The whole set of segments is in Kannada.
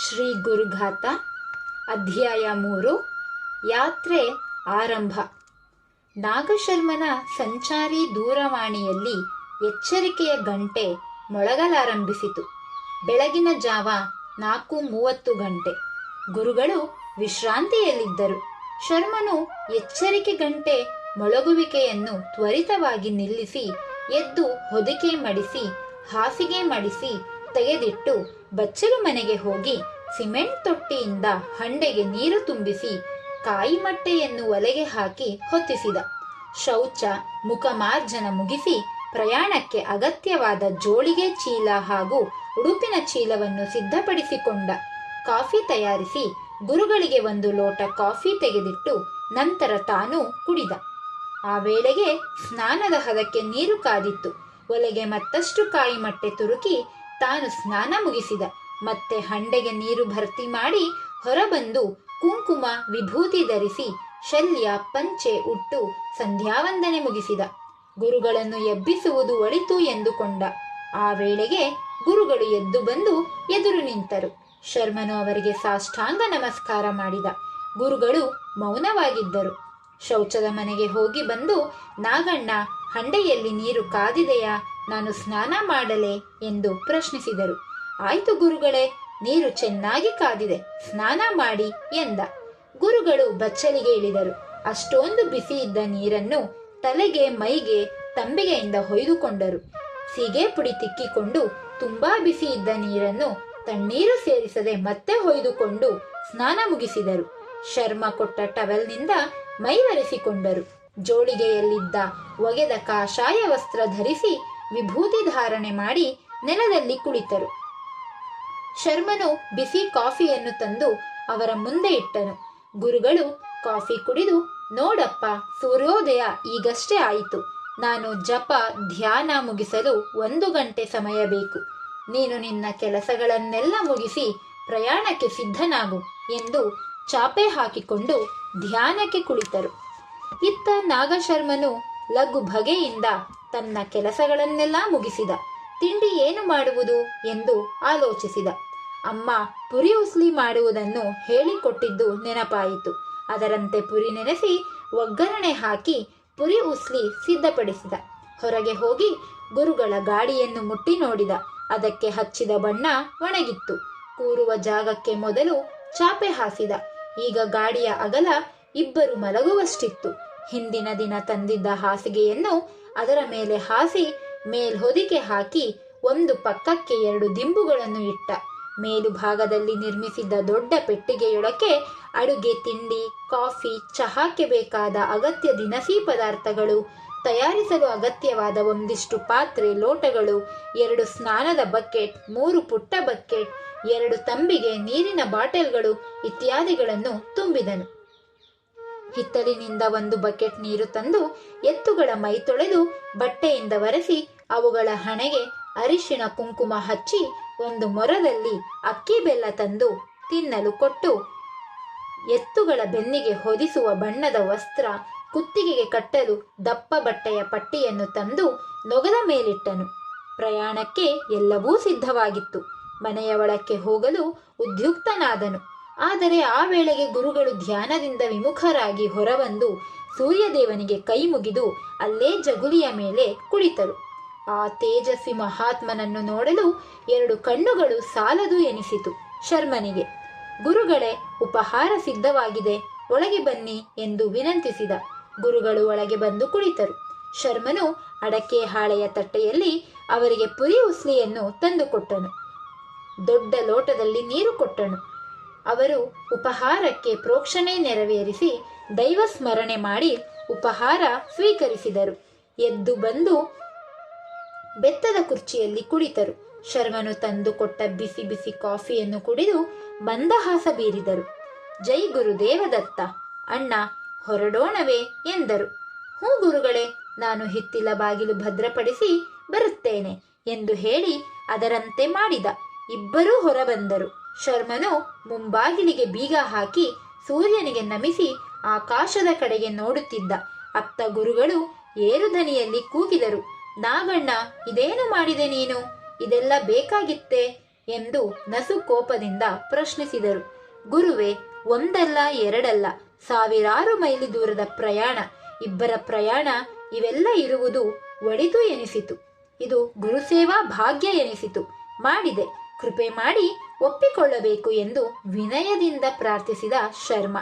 ಶ್ರೀ ಗುರುಘಾತ ಅಧ್ಯಾಯ ಮೂರು, ಯಾತ್ರೆ ಆರಂಭ. ನಾಗಶರ್ಮನ ಸಂಚಾರಿ ದೂರವಾಣಿಯಲ್ಲಿ ಎಚ್ಚರಿಕೆಯ ಗಂಟೆ ಮೊಳಗಲಾರಂಭಿಸಿತು. ಬೆಳಗಿನ ಜಾವ ನಾಲ್ಕು ಮೂವತ್ತು ಗಂಟೆ. ಗುರುಗಳು ವಿಶ್ರಾಂತಿಯಲ್ಲಿದ್ದರು. ಶರ್ಮನು ಎಚ್ಚರಿಕೆ ಗಂಟೆ ಮೊಳಗುವಿಕೆಯನ್ನು ತ್ವರಿತವಾಗಿ ನಿಲ್ಲಿಸಿ, ಎದ್ದು ಹೊದಿಕೆ ಮಡಿಸಿ, ಹಾಸಿಗೆ ಮಡಿಸಿ ತೆಗೆದಿಟ್ಟು ಬಚ್ಚಲು ಮನೆಗೆ ಹೋಗಿ ಸಿಮೆಂಟ್ ತೊಟ್ಟಿಯಿಂದ ಹಂಡೆಗೆ ನೀರು ತುಂಬಿಸಿ ಕಾಯಿ ಮಟ್ಟೆಯನ್ನು ಒಲೆಗೆ ಹಾಕಿ ಹೊತ್ತಿಸಿದ. ಶೌಚ ಮುಖಮಾರ್ಜನ ಮುಗಿಸಿ ಪ್ರಯಾಣಕ್ಕೆ ಅಗತ್ಯವಾದ ಜೋಳಿಗೆ ಚೀಲ ಹಾಗೂ ಉಡುಪಿನ ಚೀಲವನ್ನು ಸಿದ್ಧಪಡಿಸಿಕೊಂಡ. ಕಾಫಿ ತಯಾರಿಸಿ ಗುರುಗಳಿಗೆ ಒಂದು ಲೋಟ ಕಾಫಿ ತೆಗೆದಿಟ್ಟು ನಂತರ ತಾನು ಕುಡಿದ. ಆ ವೇಳೆಗೆ ಸ್ನಾನದ ಹದಕ್ಕೆ ನೀರು ಕಾದಿತ್ತು. ಒಲೆಗೆ ಮತ್ತಷ್ಟು ಕಾಯಿ ಮಟ್ಟೆ ತುರುಕಿ ತಾನು ಸ್ನಾನ ಮುಗಿಸಿದ. ಮತ್ತೆ ಹಂಡೆಗೆ ನೀರು ಭರ್ತಿ ಮಾಡಿ ಹೊರಬಂದು ಕುಂಕುಮ ವಿಭೂತಿ ಧರಿಸಿ ಶಲ್ಯ ಪಂಚೆ ಉಟ್ಟು ಸಂಧ್ಯಾವಂದನೆ ಮುಗಿಸಿದ. ಗುರುಗಳನ್ನು ಎಬ್ಬಿಸುವುದು ಒಳಿತು ಎಂದುಕೊಂಡ. ಆ ವೇಳೆಗೆ ಗುರುಗಳು ಎದ್ದು ಬಂದು ಎದುರು ನಿಂತರು. ಶರ್ಮನು ಅವರಿಗೆ ಸಾಷ್ಟಾಂಗ ನಮಸ್ಕಾರ ಮಾಡಿದ. ಗುರುಗಳು ಮೌನವಾಗಿದ್ದರು. ಶೌಚದ ಮನೆಗೆ ಹೋಗಿ ಬಂದು, ನಾಗಣ್ಣ, ಹಂಡೆಯಲ್ಲಿ ನೀರು ಕಾದಿದೆಯಾ? ನಾನು ಸ್ನಾನ ಮಾಡಲೆ ಎಂದು ಪ್ರಶ್ನಿಸಿದರು. ಆಯ್ತು ಗುರುಗಳೇ, ನೀರು ಚೆನ್ನಾಗಿ ಕಾದಿದೆ, ಸ್ನಾನ ಮಾಡಿ ಎಂದ. ಗುರುಗಳು ಬಚ್ಚಲಿಗೆ ಇಳಿದರು. ಅಷ್ಟೊಂದು ಬಿಸಿ ಇದ್ದ ನೀರನ್ನು ತಲೆಗೆ ಮೈಗೆ ತಂಬಿಗೆಯಿಂದ ಹೊಯ್ದುಕೊಂಡರು. ಸೀಗೆ ಪುಡಿ ತಿಕ್ಕಿಕೊಂಡು ತುಂಬಾ ಬಿಸಿ ಇದ್ದ ನೀರನ್ನು ತಣ್ಣೀರು ಸೇರಿಸದೆ ಮತ್ತೆ ಹೊಯ್ದುಕೊಂಡು ಸ್ನಾನ ಮುಗಿಸಿದರು. ಶರ್ಮ ಕೊಟ್ಟ ಟವೆಲ್ನಿಂದ ಮೈ ಒರೆಸಿಕೊಂಡರು ಜೋಳಿಗೆಯಲ್ಲಿದ್ದ ಒಗೆದ ಕಾಷಾಯ ವಸ್ತ್ರ ಧರಿಸಿ ವಿಭೂತಿ ಧಾರಣೆ ಮಾಡಿ ನೆಲದಲ್ಲಿ ಕುಳಿತರು. ಶರ್ಮನು ಬಿಸಿ ಕಾಫಿಯನ್ನು ತಂದು ಅವರ ಮುಂದೆ ಇಟ್ಟನು. ಗುರುಗಳು, ಕಾಫಿ ಕುಡಿದು, ನೋಡಪ್ಪ, ಸೂರ್ಯೋದಯ ಈಗಷ್ಟೇ ಆಯಿತು. ನಾನು ಜಪ, ಧ್ಯಾನ ಮುಗಿಸಲು ಒಂದು ಗಂಟೆ ಸಮಯ ಬೇಕು. ನೀನು ನಿನ್ನ ಕೆಲಸಗಳನ್ನೆಲ್ಲ ಮುಗಿಸಿ ಪ್ರಯಾಣಕ್ಕೆ ಸಿದ್ಧನಾಗು ಎಂದು ಚಾಪೆ ಹಾಕಿಕೊಂಡು ಧ್ಯಾನಕ್ಕೆ ಕುಳಿತರು. ಇತ್ತ ನಾಗಶರ್ಮನು ಲಘು ಬಗೆಯಿಂದ ತನ್ನ ಕೆಲಸಗಳನ್ನೆಲ್ಲ ಮುಗಿಸಿದ. ತಿಂಡಿ ಏನು ಮಾಡುವುದು ಎಂದು ಆಲೋಚಿಸಿದ. ಅಮ್ಮ ಪುರಿ ಉಸ್ಲಿ ಮಾಡುವುದನ್ನು ಹೇಳಿಕೊಟ್ಟಿದ್ದು ನೆನಪಾಯಿತು. ಅದರಂತೆ ಪುರಿ ನೆನೆಸಿ ಒಗ್ಗರಣೆ ಹಾಕಿ ಪುರಿ ಉಸ್ಲಿ ಸಿದ್ಧಪಡಿಸಿದ. ಹೊರಗೆ ಹೋಗಿ ಗುರುಗಳ ಗಾಡಿಯನ್ನು ಮುಟ್ಟಿ ನೋಡಿದ. ಅದಕ್ಕೆ ಹಚ್ಚಿದ ಬಣ್ಣ ಒಣಗಿತ್ತು. ಕೂರುವ ಜಾಗಕ್ಕೆ ಮೊದಲು ಚಾಪೆ ಹಾಸಿದ. ಈಗ ಗಾಡಿಯ ಅಗಲ ಇಬ್ಬರು ಮಲಗುವಷ್ಟಿತ್ತು. ಹಿಂದಿನ ದಿನ ತಂದಿದ್ದ ಹಾಸಿಗೆಯನ್ನು ಅದರ ಮೇಲೆ ಹಾಸಿ ಮೇಲ್ಹೊದಿಕೆ ಹಾಕಿ ಒಂದು ಪಕ್ಕಕ್ಕೆ ಎರಡು ದಿಂಬುಗಳನ್ನು ಇಟ್ಟ. ಮೇಲು ಭಾಗದಲ್ಲಿ ನಿರ್ಮಿಸಿದ್ದ ದೊಡ್ಡ ಪೆಟ್ಟಿಗೆಯೊಳಕ್ಕೆ ಅಡುಗೆ, ತಿಂಡಿ, ಕಾಫಿ, ಚಹಾಕ್ಕೆ ಬೇಕಾದ ಅಗತ್ಯ ದಿನಸಿ ಪದಾರ್ಥಗಳು, ತಯಾರಿಸಲು ಅಗತ್ಯವಾದ ಒಂದಿಷ್ಟು ಪಾತ್ರೆ, ಲೋಟಗಳು, ಎರಡು ಸ್ನಾನದ ಬಕೆಟ್, ಮೂರು ಪುಟ್ಟ ಬಕೆಟ್, ಎರಡು ತಂಬಿಗೆ ನೀರಿನ ಬಾಟಲ್ಗಳು ಇತ್ಯಾದಿಗಳನ್ನು ತುಂಬಿದನು. ಹಿತ್ತಲಿನಿಂದ ಒಂದು ಬಕೆಟ್ ನೀರು ತಂದು ಎತ್ತುಗಳ ಮೈ ತೊಳೆದು ಬಟ್ಟೆಯಿಂದ ಒರೆಸಿ ಅವುಗಳ ಹಣೆಗೆ ಅರಿಶಿನ ಕುಂಕುಮ ಹಚ್ಚಿ ಒಂದು ಮೊರದಲ್ಲಿ ಅಕ್ಕಿ ಬೆಲ್ಲ ತಂದು ತಿನ್ನಲು ಕೊಟ್ಟು ಎತ್ತುಗಳ ಬೆನ್ನಿಗೆ ಹೊದಿಸುವ ಬಣ್ಣದ ವಸ್ತ್ರ ಕುತ್ತಿಗೆಗೆ ಕಟ್ಟಲು ದಪ್ಪ ಬಟ್ಟೆಯ ಪಟ್ಟಿಯನ್ನು ತಂದು ನೊಗದ ಮೇಲಿಟ್ಟನು. ಪ್ರಯಾಣಕ್ಕೆ ಎಲ್ಲವೂ ಸಿದ್ಧವಾಗಿತ್ತು. ಮನೆಯ ಒಳಕ್ಕೆ ಹೋಗಲು ಉದ್ಯುಕ್ತನಾದನು. ಆದರೆ ಆ ವೇಳೆಗೆ ಗುರುಗಳು ಧ್ಯಾನದಿಂದ ವಿಮುಖರಾಗಿ ಹೊರಬಂದು ಸೂರ್ಯದೇವನಿಗೆ ಕೈ ಮುಗಿದು ಅಲ್ಲೇ ಜಗುಲಿಯ ಮೇಲೆ ಕುಳಿತರು. ಆ ತೇಜಸ್ವಿ ಮಹಾತ್ಮನನ್ನು ನೋಡಲು ಎರಡು ಕಣ್ಣುಗಳು ಸಾಲದು ಎನಿಸಿತು ಶರ್ಮನಿಗೆ. ಗುರುಗಳೇ, ಉಪಹಾರ ಸಿದ್ಧವಾಗಿದೆ, ಒಳಗೆ ಬನ್ನಿ ಎಂದು ವಿನಂತಿಸಿದ. ಗುರುಗಳು ಒಳಗೆ ಬಂದು ಕುಳಿತರು. ಶರ್ಮನು ಅಡಕೆ ಹಾಳೆಯ ತಟ್ಟೆಯಲ್ಲಿ ಅವರಿಗೆ ಪುರಿ ಉಸ್ಲಿಯನ್ನು ತಂದುಕೊಟ್ಟನು. ದೊಡ್ಡ ಲೋಟದಲ್ಲಿ ನೀರು ಕೊಟ್ಟನು. ಅವರು ಉಪಹಾರಕ್ಕೆ ಪ್ರೋಕ್ಷಣೆ ನೆರವೇರಿಸಿ ದೈವ ಸ್ಮರಣೆ ಮಾಡಿ ಉಪಹಾರ ಸ್ವೀಕರಿಸಿದರು. ಎದ್ದು ಬಂದು ಬೆತ್ತದ ಕುರ್ಚಿಯಲ್ಲಿ ಕುಳಿತರು. ಶರ್ಮನು ತಂದು ಕೊಟ್ಟ ಬಿಸಿ ಬಿಸಿ ಕಾಫಿಯನ್ನು ಕುಡಿದು ಮಂದಹಾಸ ಬೀರಿದರು. ಜೈ ಗುರು ದೇವದತ್ತ ಅಣ್ಣ, ಹೊರಡೋಣವೇ ಎಂದರು. ಹೂ ಗುರುಗಳೇ, ನಾನು ಹಿತ್ತಿಲ ಬಾಗಿಲು ಭದ್ರಪಡಿಸಿ ಬರುತ್ತೇನೆ ಎಂದು ಹೇಳಿ ಅದರಂತೆ ಮಾಡಿದ. ಇಬ್ಬರೂ ಹೊರಬಂದರು. ಶರ್ಮನು ಮುಂಬಾಗಿಲಿಗೆ ಬೀಗ ಹಾಕಿ ಸೂರ್ಯನಿಗೆ ನಮಿಸಿ ಆಕಾಶದ ಕಡೆಗೆ ನೋಡುತ್ತಿದ್ದ. ಅತ್ತ ಗುರುಗಳು ಏರುಧನಿಯಲ್ಲಿ ಕೂಗಿದರು. ನಾಗಣ್ಣ, ಇದೇನು ಮಾಡಿದೆ ನೀನು? ಇದೆಲ್ಲ ಬೇಕಾಗಿತ್ತೆ ಎಂದು ನಸು ಕೋಪದಿಂದ ಪ್ರಶ್ನಿಸಿದರು. ಗುರುವೆ, ಒಂದಲ್ಲ, ಎರಡಲ್ಲ, ಸಾವಿರಾರು ಮೈಲಿ ದೂರದ ಪ್ರಯಾಣ. ಇಬ್ಬರ ಪ್ರಯಾಣ, ಇವೆಲ್ಲ ಇರುವುದು ಒಳಿತು ಎನಿಸಿತು. ಇದು ಗುರುಸೇವಾ ಭಾಗ್ಯ ಎನಿಸಿತು. ಮಾಡಿದೆ. ಕೃಪೆ ಮಾಡಿ ಒಪ್ಪಿಕೊಳ್ಳಬೇಕು ಎಂದು ವಿನಯದಿಂದ ಪ್ರಾರ್ಥಿಸಿದ ಶರ್ಮ.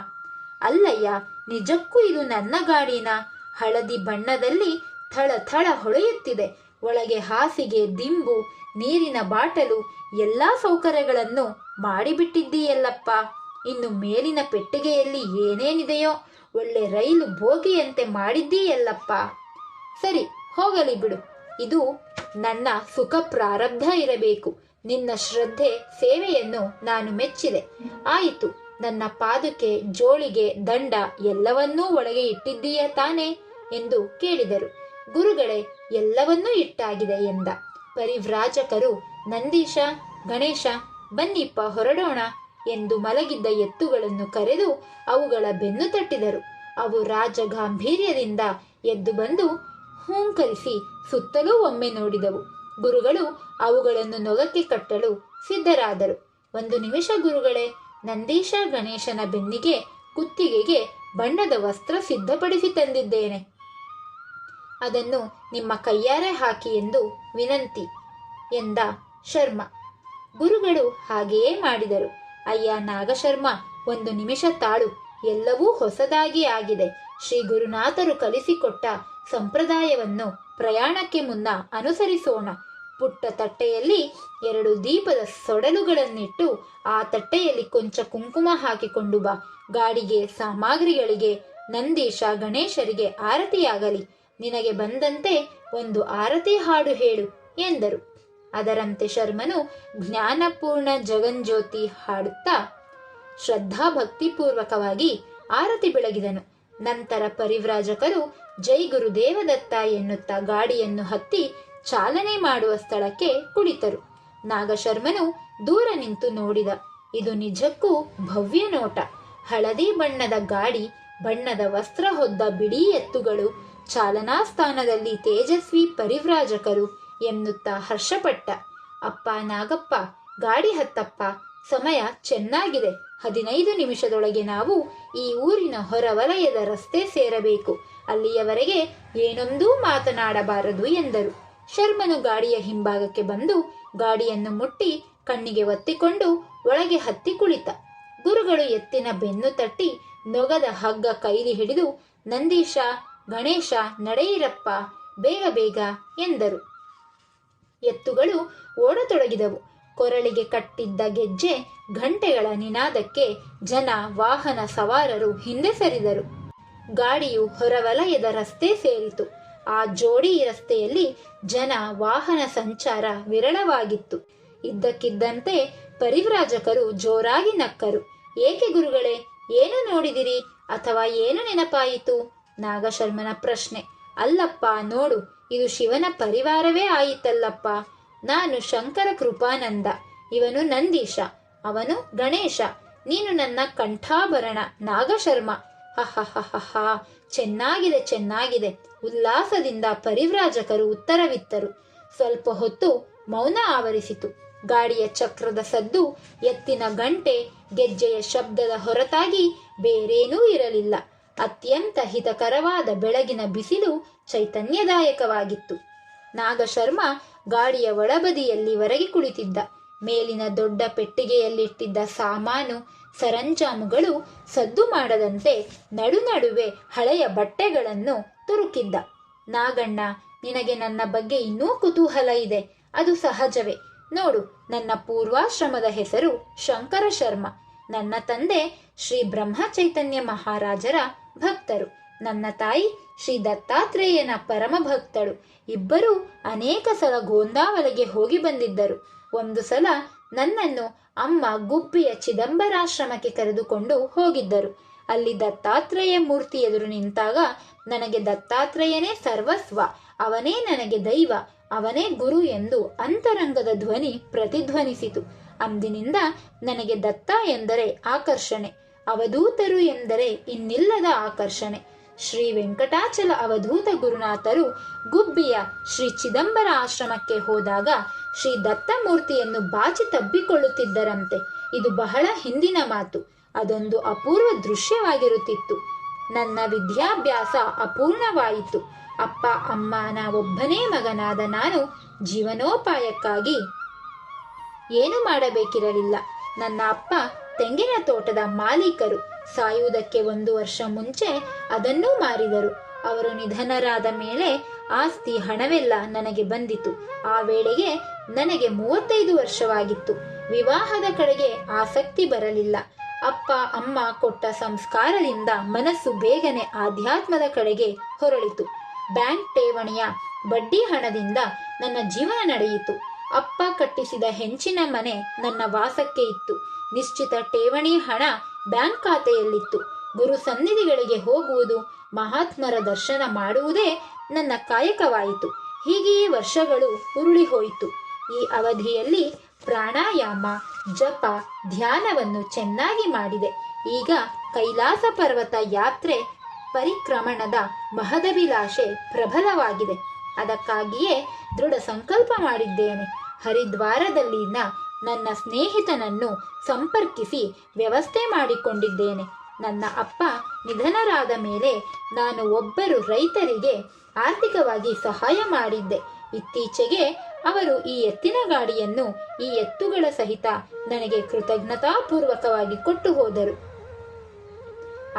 ಅಲ್ಲಯ್ಯ, ನಿಜಕ್ಕೂ ಇದು ನನ್ನ ಗಾಡಿನ? ಹಳದಿ ಬಣ್ಣದಲ್ಲಿ ಥಳ ಥಳ ಹೊಳೆಯುತ್ತಿದೆ. ಒಳಗೆ ಹಾಸಿಗೆ, ದಿಂಬು, ನೀರಿನ ಬಾಟಲು, ಎಲ್ಲ ಸೌಕರ್ಯಗಳನ್ನು ಮಾಡಿಬಿಟ್ಟಿದ್ದೀಯಲ್ಲಪ್ಪ. ಇನ್ನು ಮೇಲಿನ ಪೆಟ್ಟಿಗೆಯಲ್ಲಿ ಏನೇನಿದೆಯೋ ಒಳ್ಳೆ ರೈಲು ಬೋಗಿಯಂತೆ ಮಾಡಿದ್ದೀಯಲ್ಲಪ್ಪ. ಸರಿ, ಹೋಗಲಿ ಬಿಡು. ಇದು ನನ್ನ ಸುಖ ಪ್ರಾರಬ್ಧ ಇರಬೇಕು. ನಿನ್ನ ಶ್ರದ್ಧೆ, ಸೇವೆಯನ್ನು ನಾನು ಮೆಚ್ಚಿದೆ. ಆಯಿತು, ನನ್ನ ಪಾದುಕೆ, ಜೋಳಿಗೆ ದಂಡ ಎಲ್ಲವನ್ನೂ ಒಳಗೆ ಇಟ್ಟಿದ್ದೀಯ ತಾನೆ ಎಂದು ಕೇಳಿದರು. ಗುರುಗಳೇ, ಎಲ್ಲವನ್ನೂ ಇಟ್ಟಾಗಿದೆ ಎಂದ. ಪರಿವ್ರಾಜಕರು, ನಂದೀಶ, ಗಣೇಶ, ಬನ್ನಿಪ್ಪ ಹೊರಡೋಣ ಎಂದು ಮಲಗಿದ್ದ ಎತ್ತುಗಳನ್ನು ಕರೆದು ಅವುಗಳ ಬೆನ್ನು ತಟ್ಟಿದರು. ಅವು ರಾಜ ಗಾಂಭೀರ್ಯದಿಂದ ಎದ್ದು ಬಂದು ಹೂಂಕರಿಸಿ ಸುತ್ತಲೂ ಒಮ್ಮೆ ನೋಡಿದವು. ಗುರುಗಳು ಅವುಗಳನ್ನು ನೊಗಕ್ಕೆ ಕಟ್ಟಲು ಸಿದ್ಧರಾದರು. ಒಂದು ನಿಮಿಷ ಗುರುಗಳೇ, ನಂದೀಶ ಗಣೇಶನ ಬೆನ್ನಿಗೆ ಕುತ್ತಿಗೆಗೆ ಬಣ್ಣದ ವಸ್ತ್ರ ಸಿದ್ಧಪಡಿಸಿ ತಂದಿದ್ದೇನೆ. ಅದನ್ನು ನಿಮ್ಮ ಕೈಯಾರೆ ಹಾಕಿ ಎಂದು ವಿನಂತಿ ಎಂದ ಶರ್ಮ. ಗುರುಗಳು ಹಾಗೆಯೇ ಮಾಡಿದರು. ಅಯ್ಯ ನಾಗಶರ್ಮ, ಒಂದು ನಿಮಿಷ ತಾಳು. ಎಲ್ಲವೂ ಹೊಸದಾಗಿ ಆಗಿದೆ. ಶ್ರೀ ಗುರುನಾಥರು ಕಲಿಸಿಕೊಟ್ಟ ಸಂಪ್ರದಾಯವನ್ನು ಪ್ರಯಾಣಕ್ಕೆ ಮುನ್ನ ಅನುಸರಿಸೋಣ. ಪುಟ್ಟ ತಟ್ಟೆಯಲ್ಲಿ ಎರಡು ದೀಪದ ಸೊಡಲುಗಳನ್ನಿಟ್ಟು ಆ ತಟ್ಟೆಯಲ್ಲಿ ಕೊಂಚ ಕುಂಕುಮ ಹಾಕಿಕೊಂಡು ಬಾ. ಗಾಡಿಗೆ, ಸಾಮಗ್ರಿಗಳಿಗೆ, ನಂದೀಶ ಗಣೇಶರಿಗೆ ಆರತಿಯಾಗಲಿ. ನಿನಗೆ ಬಂದಂತೆ ಒಂದು ಆರತಿ ಹಾಡು ಹೇಳು ಎಂದರು. ಅದರಂತೆ ಶರ್ಮನು ಜ್ಞಾನಪೂರ್ಣ ಜಗಂಜ್ಯೋತಿ ಹಾಡುತ್ತಾ ಶ್ರದ್ಧಾ ಭಕ್ತಿಪೂರ್ವಕವಾಗಿ ಆರತಿ ಬೆಳಗಿದನು. ನಂತರ ಪರಿವ್ರಾಜಕರು ಜೈ ಗುರುದೇವದತ್ತ ಎನ್ನುತ್ತಾ ಗಾಡಿಯನ್ನು ಹತ್ತಿ ಚಾಲನೆ ಮಾಡುವ ಸ್ಥಳಕ್ಕೆ ಕುಳಿತರು. ನಾಗಶರ್ಮನು ದೂರ ನಿಂತು ನೋಡಿದ. ಇದು ನಿಜಕ್ಕೂ ಭವ್ಯ ನೋಟ. ಹಳದಿ ಬಣ್ಣದ ಗಾಡಿ, ಬಣ್ಣದ ವಸ್ತ್ರ ಹೊದ್ದ ಬಿಡಿ ಎತ್ತುಗಳು, ಚಾಲನಾ ಸ್ಥಾನದಲ್ಲಿ ತೇಜಸ್ವಿ ಪರಿವ್ರಾಜಕರು ಎನ್ನುತ್ತಾ ಹರ್ಷಪಟ್ಟ. ಅಪ್ಪ ನಾಗಪ್ಪ, ಗಾಡಿ ಹತ್ತಪ್ಪ, ಸಮಯ ಚೆನ್ನಾಗಿದೆ. ಹದಿನೈದು ನಿಮಿಷದೊಳಗೆ ನಾವು ಈ ಊರಿನ ಹೊರವಲಯದ ರಸ್ತೆ ಸೇರಬೇಕು. ಅಲ್ಲಿಯವರೆಗೆ ಏನೊಂದೂ ಮಾತನಾಡಬಾರದು ಎಂದರು. ಶರ್ಮನು ಗಾಡಿಯ ಹಿಂಭಾಗಕ್ಕೆ ಬಂದು ಗಾಡಿಯನ್ನು ಮುಟ್ಟಿ ಕಣ್ಣಿಗೆ ಒತ್ತಿಕೊಂಡು ಒಳಗೆ ಹತ್ತಿ ಕುಳಿತ. ಗುರುಗಳು ಎತ್ತಿನ ಬೆನ್ನು ತಟ್ಟಿ ನೊಗದ ಹಗ್ಗ ಕೈಲಿ ಹಿಡಿದು, ನಂದೀಶ, ಗಣೇಶ, ನಡೆಯಿರಪ್ಪ, ಬೇಗ ಬೇಗ ಎಂದರು. ಎತ್ತುಗಳು ಓಡತೊಡಗಿದವು. ಕೊರಳಿಗೆ ಕಟ್ಟಿದ್ದ ಗೆಜ್ಜೆ ಘಂಟೆಗಳ ನಿನಾದಕ್ಕೆ ಜನ ವಾಹನ ಸವಾರರು ಹಿಂದೆ ಸರಿದರು. ಗಾಡಿಯು ಹೊರವಲಯದ ರಸ್ತೆ ಸೇರಿತು. ಆ ಜೋಡಿ ರಸ್ತೆಯಲ್ಲಿ ಜನ ವಾಹನ ಸಂಚಾರ ವಿರಳವಾಗಿತ್ತು. ಇದ್ದಕ್ಕಿದ್ದಂತೆ ಪರಿವ್ರಾಜಕರು ಜೋರಾಗಿ ನಕ್ಕರು. ಏಕೆ ಗುರುಗಳೇ, ಏನು ನೋಡಿದಿರಿ? ಅಥವಾ ಏನು ನೆನಪಾಯಿತು? ನಾಗಶರ್ಮನ ಪ್ರಶ್ನೆ. ಅಲ್ಲಪ್ಪ, ನೋಡು, ಇದು ಶಿವನ ಪರಿವಾರವೇ ಆಯಿತಲ್ಲಪ್ಪ. ನಾನು ಶಂಕರ ಕೃಪಾನಂದ, ಇವನು ನಂದೀಶ, ಅವನು ಗಣೇಶ, ನೀನು ನನ್ನ ಕಂಠಾಭರಣ, ನಾಗಶರ್ಮ. ಚೆನ್ನಾಗಿದೆ ಚೆನ್ನಾಗಿದೆ. ಉಲ್ಲಾಸದಿಂದ ಪರಿವ್ರಾಜಕರು ಉತ್ತರವಿತ್ತರು. ಸ್ವಲ್ಪ ಹೊತ್ತು ಮೌನ ಆವರಿಸಿತು. ಗಾಡಿಯ ಚಕ್ರದ ಸದ್ದು ಎತ್ತಿನ ಗಂಟೆ ಗೆಜ್ಜೆಯ ಶಬ್ದದ ಹೊರತಾಗಿ ಬೇರೇನೂ ಇರಲಿಲ್ಲ. ಅತ್ಯಂತ ಹಿತಕರವಾದ ಬೆಳಗಿನ ಬಿಸಿಲು ಚೈತನ್ಯದಾಯಕವಾಗಿತ್ತು. ನಾಗಶರ್ಮ ಗಾಡಿಯ ಒಳಬದಿಯಲ್ಲಿ ಹೊರಗೆ ಕುಳಿತಿದ್ದ. ಮೇಲಿನ ದೊಡ್ಡ ಪೆಟ್ಟಿಗೆಯಲ್ಲಿಟ್ಟಿದ್ದ ಸಾಮಾನು ಸರಂಜಾಮುಗಳು ಸದ್ದು ಮಾಡದಂತೆ ನಡುನಡುವೆ ಹಳೆಯ ಬಟ್ಟೆಗಳನ್ನು ತುರುಕಿದ್ದ. ನಾಗಣ್ಣ, ನಿನಗೆ ನನ್ನ ಬಗ್ಗೆ ಇನ್ನೂ ಕುತೂಹಲ ಇದೆ. ಅದು ಸಹಜವೇ. ನೋಡು, ನನ್ನ ಪೂರ್ವಾಶ್ರಮದ ಹೆಸರು ಶಂಕರ ಶರ್ಮ. ನನ್ನ ತಂದೆ ಶ್ರೀ ಬ್ರಹ್ಮ ಚೈತನ್ಯ ಮಹಾರಾಜರ ಭಕ್ತರು. ನನ್ನ ತಾಯಿ ಶ್ರೀ ದತ್ತಾತ್ರೇಯನ ಪರಮ ಭಕ್ತಳು ಇಬ್ಬರೂ ಅನೇಕ ಸಲ ಗೋಂದಾವಲೆಗೆ ಹೋಗಿ ಬಂದಿದ್ದರು. ಒಂದು ಸಲ ನನ್ನನ್ನು ಅಮ್ಮ ಗುಬ್ಬಿಯ ಚಿದಂಬರಾಶ್ರಮಕ್ಕೆ ಕರೆದುಕೊಂಡು ಹೋಗಿದ್ದರು. ಅಲ್ಲಿ ದತ್ತಾತ್ರೇಯ ಮೂರ್ತಿ ಎದುರು ನಿಂತಾಗ ನನಗೆ ದತ್ತಾತ್ರೇಯನೇ ಸರ್ವಸ್ವ, ಅವನೇ ನನಗೆ ದೈವ, ಅವನೇ ಗುರು ಎಂದು ಅಂತರಂಗದ ಧ್ವನಿ ಪ್ರತಿಧ್ವನಿಸಿತು. ಅಂದಿನಿಂದ ನನಗೆ ದತ್ತ ಎಂದರೆ ಆಕರ್ಷಣೆ, ಅವಧೂತರು ಎಂದರೆ ಇನ್ನಿಲ್ಲದ ಆಕರ್ಷಣೆ. ಶ್ರೀ ವೆಂಕಟಾಚಲ ಅವಧೂತ ಗುರುನಾಥರು ಗುಬ್ಬಿಯ ಶ್ರೀ ಚಿದಂಬರ ಆಶ್ರಮಕ್ಕೆ ಹೋದಾಗ ಶ್ರೀ ದತ್ತಮೂರ್ತಿಯನ್ನು ಬಾಚಿ ತಬ್ಬಿಕೊಳ್ಳುತ್ತಿದ್ದರಂತೆ. ಇದು ಬಹಳ ಹಿಂದಿನ ಮಾತು. ಅದೊಂದು ಅಪೂರ್ವ ದೃಶ್ಯವಾಗಿರುತ್ತಿತ್ತು. ನನ್ನ ವಿದ್ಯಾಭ್ಯಾಸ ಅಪೂರ್ಣವಾಯಿತು. ಅಪ್ಪ, ಅಮ್ಮ, ನಾವೊಬ್ಬನೇ ಮಗನಾದ ನಾನು ಜೀವನೋಪಾಯಕ್ಕಾಗಿ ಏನು ಮಾಡಬೇಕಿರಲಿಲ್ಲ. ನನ್ನ ಅಪ್ಪ ತೆಂಗಿನ ತೋಟದ ಮಾಲೀಕರು. ಸಾಯುವುದಕ್ಕೆ ಒಂದು ವರ್ಷ ಮುಂಚೆ ಅದನ್ನೂ ಮಾರಿದರು. ಅವರು ನಿಧನರಾದ ಮೇಲೆ ಆಸ್ತಿ ಹಣವೆಲ್ಲ ನನಗೆ ಬಂದಿತು. ಆ ವೇಳೆಗೆ ನನಗೆ ಮೂವತ್ತೈದು ವರ್ಷವಾಗಿತ್ತು. ವಿವಾಹದ ಕಡೆಗೆ ಆಸಕ್ತಿ ಬರಲಿಲ್ಲ. ಅಪ್ಪ, ಅಮ್ಮ ಕೊಟ್ಟ ಸಂಸ್ಕಾರದಿಂದ ಮನಸ್ಸು ಬೇಗನೆ ಆಧ್ಯಾತ್ಮದ ಕಡೆಗೆ ಹೊರಳಿತು. ಬ್ಯಾಂಕ್ ಠೇವಣಿಯ ಬಡ್ಡಿ ಹಣದಿಂದ ನನ್ನ ಜೀವನ ನಡೆಯಿತು. ಅಪ್ಪ ಕಟ್ಟಿಸಿದ ಹೆಂಚಿನ ಮನೆ ನನ್ನ ವಾಸಕ್ಕೆ ಇತ್ತು. ನಿಶ್ಚಿತ ಠೇವಣಿ ಹಣ ಬ್ಯಾಂಕ್ ಖಾತೆಯಲ್ಲಿತ್ತು. ಗುರು ಸನ್ನಿಧಿಗಳಿಗೆ ಹೋಗುವುದು ಮಹಾತ್ಮರ ದರ್ಶನ ಮಾಡುವುದೇ ನನ್ನ ಕಾಯಕವಾಯಿತು. ಹೀಗೆಯೇ ವರ್ಷಗಳು ಉರುಳಿ ಹೋಯಿತು. ಈ ಅವಧಿಯಲ್ಲಿ ಪ್ರಾಣಾಯಾಮ, ಜಪ, ಧ್ಯಾನವನ್ನು ಚೆನ್ನಾಗಿ ಮಾಡಿದೆ. ಈಗ ಕೈಲಾಸ ಪರ್ವತ ಯಾತ್ರೆ ಪರಿಕ್ರಮಣದ ಮಹದಭಿಲಾಷೆ ಪ್ರಬಲವಾಗಿದೆ. ಅದಕ್ಕಾಗಿಯೇ ದೃಢ ಸಂಕಲ್ಪ ಮಾಡಿದ್ದೇನೆ. ಹರಿದ್ವಾರದಲ್ಲಿನ ನನ್ನ ಸ್ನೇಹಿತನನ್ನು ಸಂಪರ್ಕಿಸಿ ವ್ಯವಸ್ಥೆ ಮಾಡಿಕೊಂಡಿದ್ದೇನೆ. ನನ್ನ ಅಪ್ಪ ನಿಧನರಾದ ಮೇಲೆ ನಾನು ಒಬ್ಬರು ರೈತರಿಗೆ ಆರ್ಥಿಕವಾಗಿ ಸಹಾಯ ಮಾಡಿದ್ದೆ. ಇತ್ತೀಚೆಗೆ ಅವರು ಈ ಎತ್ತಿನ ಗಾಡಿಯನ್ನು ಈ ಎತ್ತುಗಳ ಸಹಿತ ನನಗೆ ಕೃತಜ್ಞತಾಪೂರ್ವಕವಾಗಿ ಕೊಟ್ಟು ಹೋದರು.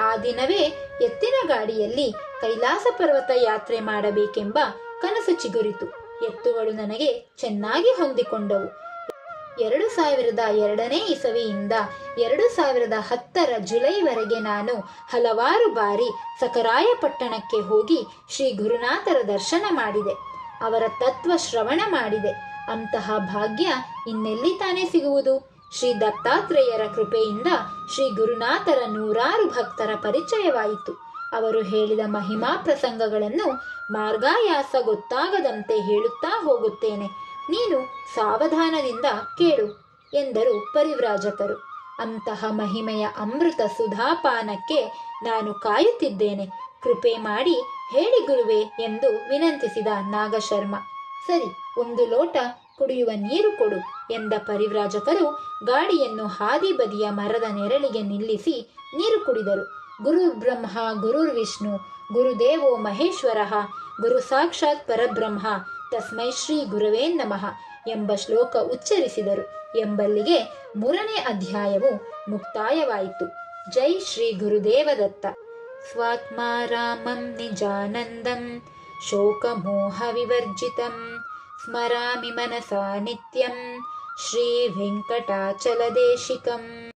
ಆ ದಿನವೇ ಎತ್ತಿನ ಗಾಡಿಯಲ್ಲಿ ಕೈಲಾಸ ಪರ್ವತ ಯಾತ್ರೆ ಮಾಡಬೇಕೆಂಬ ಕನಸು ಚಿಗುರಿತು. ಎತ್ತುಗಳು ನನಗೆ ಚೆನ್ನಾಗಿ ಹೊಂದಿಕೊಂಡವು. ಎರಡು ಸಾವಿರದ ಎರಡನೇ ಇಸವಿಯಿಂದ ಎರಡು ಸಾವಿರದ ಹತ್ತರ ಜುಲೈವರೆಗೆ ನಾನು ಹಲವಾರು ಬಾರಿ ಸಕರಾಯಪಟ್ಟಣಕ್ಕೆ ಹೋಗಿ ಶ್ರೀ ಗುರುನಾಥರ ದರ್ಶನ ಮಾಡಿದೆ. ಅವರ ತತ್ವ ಶ್ರವಣ ಮಾಡಿದೆ. ಅಂತಹ ಭಾಗ್ಯ ಇನ್ನೆಲ್ಲಿ ತಾನೇ ಸಿಗುವುದು? ಶ್ರೀ ದತ್ತಾತ್ರೇಯರ ಕೃಪೆಯಿಂದ ಶ್ರೀ ಗುರುನಾಥರ ನೂರಾರು ಭಕ್ತರ ಪರಿಚಯವಾಯಿತು. ಅವರು ಹೇಳಿದ ಮಹಿಮಾ ಪ್ರಸಂಗಗಳನ್ನು ಮಾರ್ಗಾಯಾಸ ಗೊತ್ತಾಗದಂತೆ ಹೇಳುತ್ತಾ ಹೋಗುತ್ತೇನೆ. ನೀನು ಸಾವಧಾನದಿಂದ ಕೇಳು ಎಂದರು ಪರಿವ್ರಾಜಕರು. ಅಂತಹ ಮಹಿಮೆಯ ಅಮೃತ ಸುಧಾಪಾನಕ್ಕೆ ನಾನು ಕಾಯುತ್ತಿದ್ದೇನೆ. ಕೃಪೆ ಮಾಡಿ ಹೇಳಿ ಗುರುವೆ ಎಂದು ವಿನಂತಿಸಿದ ನಾಗಶರ್ಮ. ಸರಿ, ಒಂದು ಲೋಟ ಕುಡಿಯುವ ನೀರು ಕೊಡು ಎಂದ ಪರಿವ್ರಾಜಕರು ಗಾಡಿಯನ್ನು ಹಾದಿ ಬದಿಯ ಮರದ ನೆರಳಿಗೆ ನಿಲ್ಲಿಸಿ ನೀರು ಕುಡಿದರು. ಗುರು ಬ್ರಹ್ಮ ಗುರುರ್ ವಿಷ್ಣು, ಗುರುದೇವೋ ಮಹೇಶ್ವರ, ಗುರು ಸಾಕ್ಷಾತ್ ಪರಬ್ರಹ್ಮ ತಸ್ಮೈ ಶ್ರೀ ಗುರುವೇ ನಮಃ ಎಂಬ ಶ್ಲೋಕ ಉಚ್ಚರಿಸಿದರು. ಎಂಬಲ್ಲಿಗೆ ಮೂರನೇ ಅಧ್ಯಾಯವು ಮುಕ್ತಾಯವಾಯಿತು. ಜೈ ಶ್ರೀ ಗುರುದೇವದತ್ತ. ಸ್ವಾತ್ಮಾರಾಮಂ ನಿಜಾನಂದಂ ಶೋಕಮೋಹವಿವರ್ಜಿತಂ ಸ್ಮರಾಮಿ ಮನಸಾ ನಿತ್ಯಂ, ಶ್ರೀ ವೆಂಕಟಾಚಲದೇಶಿಕಂ